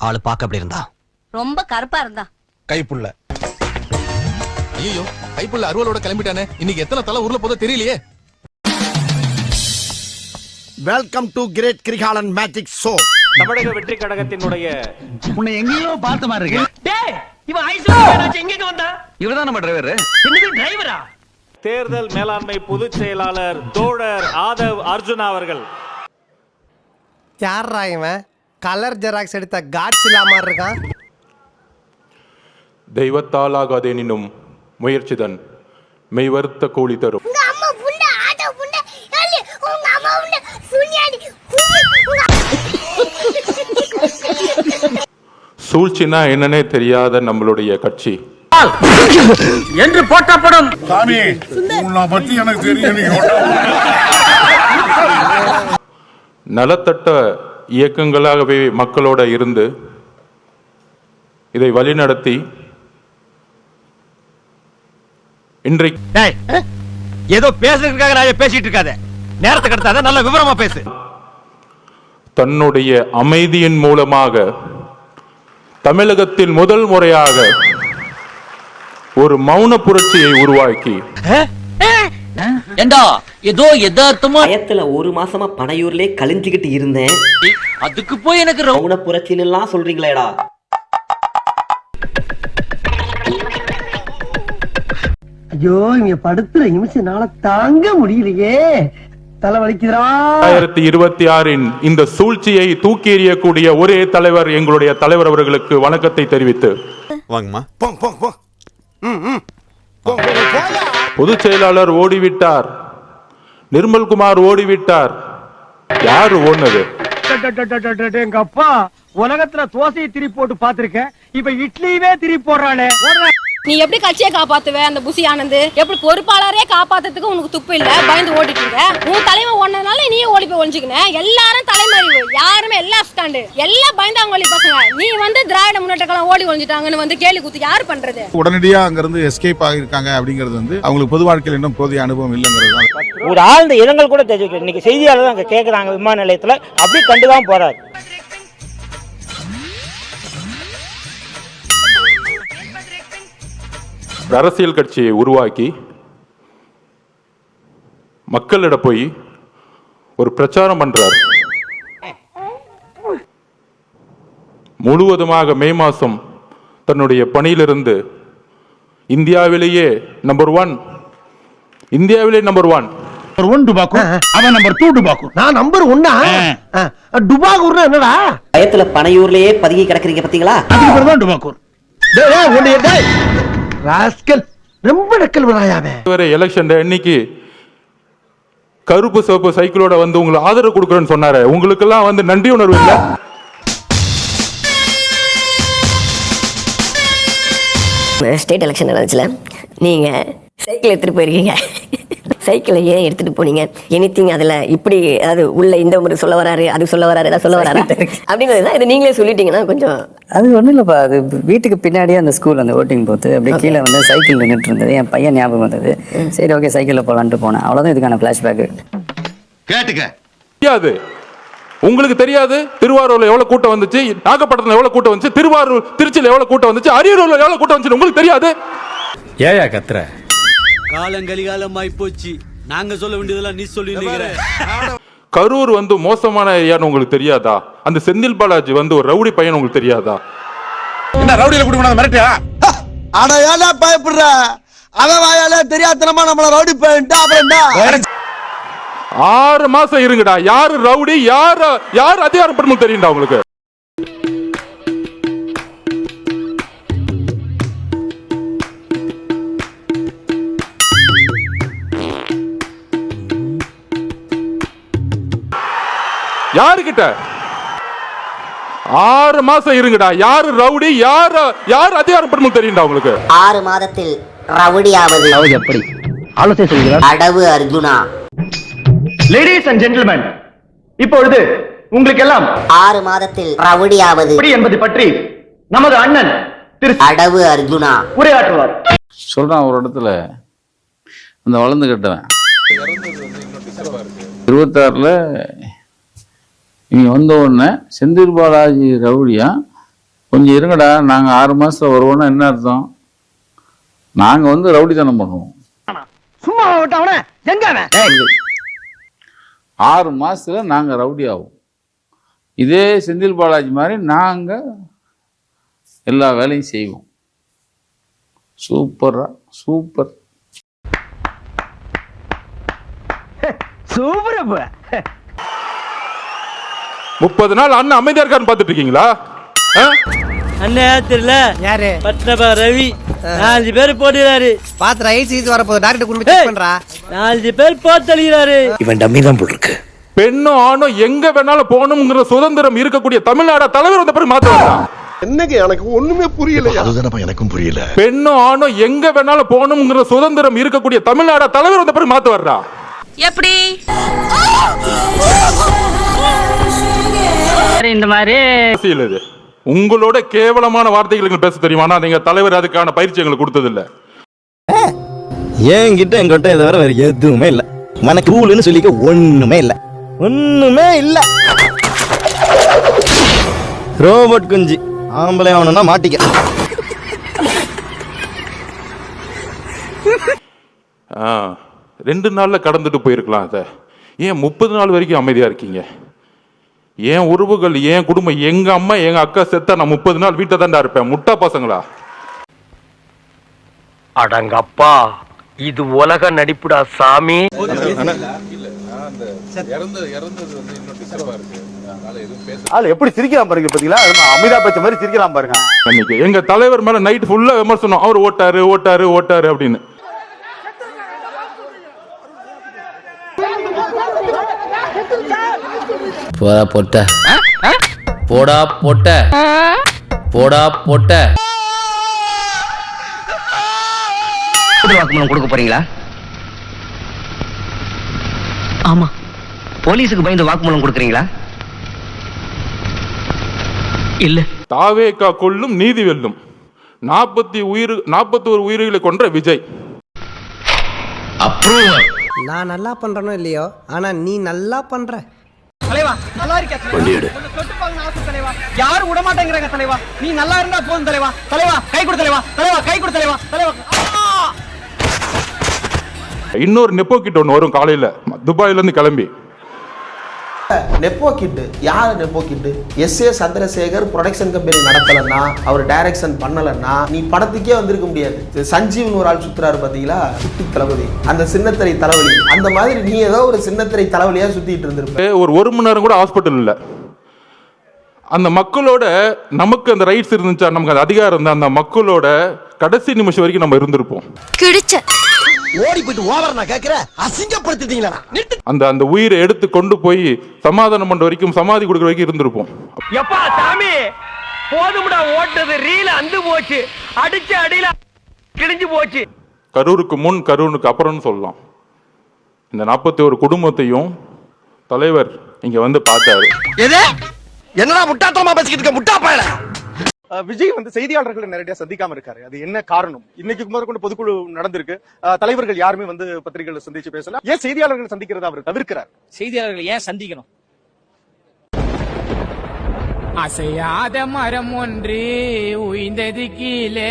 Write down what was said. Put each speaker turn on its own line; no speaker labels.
ஆளு பார்க்க அப்படி இருந்தா?
ரொம்ப கருப்பா இருந்தா.
கைப்புள்ள.
ஐயோ கைப்புள்ள அருவலோட கிளம்பிட்டானே. இன்னைக்கு எத்தனை தலை ஊர்ல போதோ தெரியலையே.
Welcome to great Kirikalan magic show
தமிழக வெற்றி கழகத்தினுடைய
உன்னை எங்கேயோ பார்த்த மாதிரி இருக்கு.
டேய் இவன் ஐஸ்வர்யா எங்க வந்தா
இவர்தான் நம்ம டிரைவர்
என்னது டிரைவரா
தேர்தல் மேலாண்மை பொதுச் செயலாளர் தோழர் ஆதவ் அர்ஜுனா அவர்கள்.
யாரா இவன்? கலர் ஜெராக்ஸ் எடுத்த காட்ஸ் இல்லாம இருக்கான்
தெய்வத்தாலாகாதேனினும் முயற்சிதன். மெய்வருத்த கூலி தரும். சூழ்ச்சினா என்னன்னே தெரியாத நம்மளுடைய கட்சி.
என்று போட்டப்படும்
சாமி உன்னை பத்தி எனக்கு தெரியும்
நலத்தட்ட இயக்கங்களாகவே மக்களோட இருந்து இதை வழிநடத்தி இன்றைக்கு
ஏதோ பேசுறதுக்காக நான் பேசிட்டு இருக்காத. நேரத்தை கடத்தாத நல்ல விவரமா பேசு.
தன்னுடைய அமைதியின் மூலமாக தமிழகத்தில் முதல் முறையாக ஒரு மௌன புரட்சியை உருவாக்கி
ஏண்டா ஏதோ எதார்த்தமா
பயத்துல ஒரு மாசமா பனையூர்லயே கழிஞ்சுக்கிட்டு இருந்தேன்
அதுக்கு போய் எனக்கு
மௌன புரட்சின்னு எல்லாம் சொல்றீங்களேடா
ஐயோ இங்க படுத்துற நிமிஷம்னால தாங்க முடியலையே
இரண்டாயிரத்தி இருபத்தி ஆறின் இந்த சூழ்ச்சியை தூக்கி எறியக்கூடிய ஒரே தலைவர் எங்களுடைய தலைவர் அவர்களுக்கு வணக்கத்தை தெரிவித்து
வாங்கம்மா
பொதுச் செயலாளர் ஓடிவிட்டார். நிர்மல்குமார் ஓடிவிட்டார். யார் ஓடுனது?
எங்க அப்பா உலகத்துல தோசையை திரி போட்டு பாத்திருக்கேன் இப்ப இட்லியவே திரி போடுறானே.
நீ எப்படி கட்சியை காப்பாத்துவ? அந்த புசி ஆனந்து எப்படி பொறுப்பாளரே காப்பாத்துறதுக்கு உனக்கு துப்பு இல்ல? பயந்து ஓடிட்டு இருக்க உன் தலைமை ஓடினதுனால நீயும் ஓடி போய் ஒழிஞ்சுக்கின எல்லாரும் தலைமறைவு. யாருமே எல்லா ஸ்டாண்டு. எல்லாம் பயந்தாங்கோலி பசங்க. நீ வந்து திராவிட முன்னேற்ற கழகம் ஓடி ஒழிஞ்சிட்டாங்கன்னு வந்து கேலி குத்து யார் பண்றது?
உடனடியா அங்க இருந்து எஸ்கேப் ஆகியிருக்காங்க அப்படிங்கிறது வந்து அவங்களுக்கு பொது வாழ்க்கையில் இன்னும் போதிய அனுபவம் இல்லைங்கிறது
ஒரு ஆழ்ந்த இடங்கள் கூட தெரிஞ்சுக்க இன்னைக்கு செய்தியாளர் அங்க கேக்குறாங்க விமான நிலையத்துல. அப்படி கண்டுதான் போறாரு.
அரசியல் கட்சியை உருவாக்கி மக்களிட போய் ஒரு பிரச்சாரம் பண்றார். முழுவதுமாக மே மாசம் தன்னுடைய பணியிலிருந்து இந்தியாவிலேயே நம்பர் ஒன் இந்தியாவிலே நம்பர் ஒன்
நம்பர் ஒன் டுபாக்கு அவன் நம்பர் டூ டுபாக்கு
நான் நம்பர் ஒன்னா டுபாகூர்னா என்னடா?
பயத்துல பனையூர்லயே பதுங்கி கிடக்குறீங்க பாத்தீங்களா
அதுக்கு டுபாக்கூர்
ராஸ்கல் ரொம்ப நக்கல் விடாயாவே
வரை எலெக்ஷன் அன்னைக்கு கருப்பு சிவப்பு சைக்கிளோட வந்து உங்களுக்கு ஆதரவு கொடுக்குறேன்னு சொன்னாரு. உங்களுக்கெல்லாம் வந்து நன்றி உணர்வு இல்லை
ஸ்டேட் எலெக்ஷன் நடந்துச்சுல நீங்க சைக்கிள் எடுத்துட்டு போயிருக்கீங்க. சைக்கிளை ஏன் எடுத்துட்டு போனீங்க? எனிதிங் அதுல இப்படி அது உள்ள இந்த முறை சொல்ல வராரு அது சொல்ல வராரு ஏதாவது சொல்ல வராரு அப்படிங்கிறது இதை நீங்களே சொல்லிட்டீங்கன்னா கொஞ்சம்
அது ஒன்றும் இல்லைப்பா. அது வீட்டுக்கு பின்னாடியே அந்த ஸ்கூல் அந்த ஓட்டிங் போத்து அப்படியே கீழே வந்து சைக்கிள் நின்றுட்டு இருந்தது. என் பையன் ஞாபகம் வந்தது. சரி ஓகே சைக்கிளில் போகலான்ட்டு போனேன். அவ்வளோதான் இதுக்கான ஃப்ளாஷ்பேக்கு
கேட்டுக்க.
தெரியாது. உங்களுக்கு தெரியாது. திருவாரூர்ல எவ்வளவு கூட்டம் வந்துச்சு? நாகப்பட்டினத்துல எவ்வளவு கூட்டம் வந்துச்சு? திருவாரூர் திருச்சியில எவ்வளவு கூட்டம் வந்துச்சு? அரியலூர்ல எவ்வளவு கூட்டம் வந்துச்சு உங்களுக்கு தெரியாது.
ஏயா கத்துற?
காலங்கலிகாலமாய் போச்சு. நாங்க சொல்ல வேண்டியதெல்லாம் நீ சொல்லி
கரூர் வந்து மோசமான ஏரியான்னு உங்களுக்கு தெரியாதா? அந்த செந்தில் பாலாஜி வந்து ஒரு ரவுடி பையன் உங்களுக்கு தெரியாதா?
என்ன ரவுடியில குடும்பம் மிரட்டியா?
அட ஏன்டா பயப்படுற? அவன் வாயால தெரியாதனமா நம்மள ரவுடி போயிட்டா அப்புறம்
ஆறு மாசம் இருங்கடா. யாரு ரவுடி? யாரு யார் அதிகாரம் பண்ணணும் தெரியும்டா உங்களுக்கு? யாருகிட்ட ஆறு மாசம் இருங்கடா. யாரு ரவுடி? யாரு யார் அதிகாரம் பண்ணணும் தெரியும்டா உங்களுக்கு?
ஆறு மாதத்தில் ரவுடியாவது.
எப்படி? ஆலோசனை சொல்லுங்கள்
அடவு அர்ஜுனா.
லேடிஸ் அண்ட் ஜென்டில்மேன் இப்பொழுது உங்களுக்கு எல்லாம்
ஆறு மாதத்தில் ரவுடியாவது.
எப்படி என்பது பற்றி நமது அண்ணன் திரு
அடவு அர்ஜுனா.
உரையாற்றுவார்.
சொல்கிறான் ஒரு இடத்துல. அந்த வளர்ந்து கட்டவன். இருபத்தாறில் இவங்க வந்த உடனே செந்தில் பாலாஜி ரவுடியா?
கொஞ்சம் இருங்கடா நாங்க ஆறு மாசத்துல வருவோம்னா என்ன அர்த்தம்? நாங்க வந்து ரவுடித்தனம் பண்ணுவோம்.
சும்மா
ஆறு மாசத்துல நாங்க ரவுடி ஆவோம் இதே செந்தில் பாலாஜி மாதிரி நாங்க எல்லா வேலையும் செய்வோம். சூப்பரா. சூப்பர்
சூப்பர்
முப்பது நாள் அண்ணன் அமைதியா இருக்கான்னு பாத்துட்டு இருக்கீங்களா? ஆ?
அண்ணே தெரியல.
யாரு?
பத்மபா ரவி. நாலு பேர் போடுறாரு
பாத்து ரைட் சீட் வரப்போகுது. டாக்டர் கொண்டு போய் செக் பண்றா.
நாலு பேர் போத்தளிக்கிறாரு.
இவன் டம்மி தான் போல் இருக்கு
பெண்ணும் ஆணும் எங்க வேணாலும் போகணுங்கிற சுதந்திரம் இருக்கக்கூடிய தமிழ்நாட தலைவர் வந்த பிறகு மாத்த வேண்டாம்
என்னங்க எனக்கு ஒண்ணுமே புரியல
அதுதானப்பா எனக்கும் புரியல.
பெண்ணும் ஆணும் எங்க வேணாலும் போகணுங்கிற சுதந்திரம் இருக்கக்கூடிய தமிழ்நாட தலைவர் வந்த பிறகு மாத்த வர்றா.
எப்படி?
இந்த மாதிரி.
அரசியல் இது. உங்களோட கேவலமான வார்த்தைகள் பேச தெரியுமா? நீங்க தலைவர் அதுக்கான பயிற்சி எங்களுக்கு கொடுத்தது இல்ல
என்கிட்ட என்கிட்ட இதை வேற வேற எதுவுமே இல்ல. உனக்கு ரூல்னு சொல்லிக்க ஒண்ணுமே இல்ல. ஒண்ணுமே இல்ல. ரோபோட் குஞ்சு. ஆம்பளை அவனா மாட்டிக்க.
ஆ, ரெண்டு நாள்ல கடந்துட்டு போயிருக்கலாம் அத. ஏன் முப்பது நாள் வரைக்கும் அமைதியா இருக்கீங்க? ஏன் உறவுகள் ஏன் குடும்பம்? எங்க அம்மா எங்க அக்கா செத்தா நான் முப்பது நாள் வீட்டை தாண்டா இருப்பேன். முட்டா பசங்களா?
அடங்கப்பா இது உலக நடிப்புடா சாமி.
ஆள் எப்படி சிரிக்கிறான் பாருங்க பாத்தீங்களா? அமிதாப் பச்சன் மாதிரி சிரிக்கிறான் பாருங்க.
எங்க தலைவர் மேல நைட் ஃபுல்லா விமர்சனம். அவர் ஓட்டாரு ஓட்டாரு ஓட்டாரு அப்படின்னு.
போடா பொட்ட. போடா பொட்ட. போடா பொட்ட. வாக்குமூலம் கொடுக்க போறீங்களா? ஆமா. போலீஸுக்கு பயந்து வாக்குமூலம் கொடுக்குறீங்களா? இல்ல.
தாவேக்கா கொல்லும் நீதி வெல்லும். நாற்பத்தி உயிர் நாற்பத்தி ஒரு உயிர்களை கொன்ற விஜய்.
அப்ரூவல்
நான் நல்லா பண்றனோ இல்லையோ? ஆனா நீ நல்லா பண்ற. யாரு விட மாட்டேங்கிறாங்க தலைவா? நீ நல்லா இருந்தா போதும் தலைவா. தலைவா கை கொடு தலைவா. தலைவா கை கொடு தலைவா. தலைவா
இன்னொரு நெப்போ கிட்ட ஒன்று வரும் காலையில. துபாயில இருந்து கிளம்பி.
Nepo kid? யாரு nepo kid? S A Chandrasekhar production company நடத்தலன்னா அவர் டைரக்ஷன் பண்ணலன்னா நீ படத்துக்கே வந்திருக்க முடியாது. சஞ்சீவ்னு ஒரு ஆள் சுத்துறாரு பாத்தீங்களா? சுத்தி தளபதி. அந்த சின்னத்திரை தலைவலி அந்த மாதிரி நீ ஏதோ ஒரு சின்னத்திரை தலைவலியா சுத்திட்டு இருந்திருப்ப.
ஒரு ஒரு மணி நேரம் கூட ஹாஸ்பிட்டல் இல்ல. அந்த மக்களோட நமக்கு அந்த ரைட்ஸ் இருந்துச்சா? நமக்கு அந்த அதிகாரம் இருந்தா அந்த மக்களோட கடைசி நிமிஷம் வரைக்கும் நம்ம இருந்திருப்போம்.
கிழிச்ச
ஓடி போயிட்டு ஓவர் நான் கேக்குறேன் அசிங்கப்படுத்திட்டீங்களா
அந்த அந்த உயிரை எடுத்து கொண்டு போய் சமாதானம் பண்ற வரைக்கும் சமாதி கொடுக்குற வரைக்கும் இருந்திருப்போம்.
எப்பா சாமி? போதும்டா ஓட்டது. ரீல அந்து போச்சு. அடிச்ச அடியில கிழிஞ்சு போச்சு.
கரூருக்கு முன் கரூருக்கு அப்புறம்னு சொல்லலாம். இந்த நாற்பத்தி ஒரு குடும்பத்தையும் தலைவர் இங்க வந்து பார்த்தாரு.
எது? என்னடா முட்டாத்தனமா பேசிக்கிட்டு இருக்க? முட்டா பயல
விஜய் வந்து செய்தியாளர்களை நேரடியா சந்திக்காம இருக்காரு. அது என்ன காரணம்? இன்னைக்கு முதற்கொண்டு பொதுக்குழு நடந்திருக்கு. தலைவர்கள் யாருமே வந்து பத்திரிகைகளை சந்திச்சு பேசல. ஏன் செய்தியாளர்கள் சந்திக்கிறத அவர் தவிர்க்கிறார்?
செய்தியாளர்கள் ஏன் சந்திக்கணும்?
அசையாத மரம் ஒன்று உயிந்தது கீழே.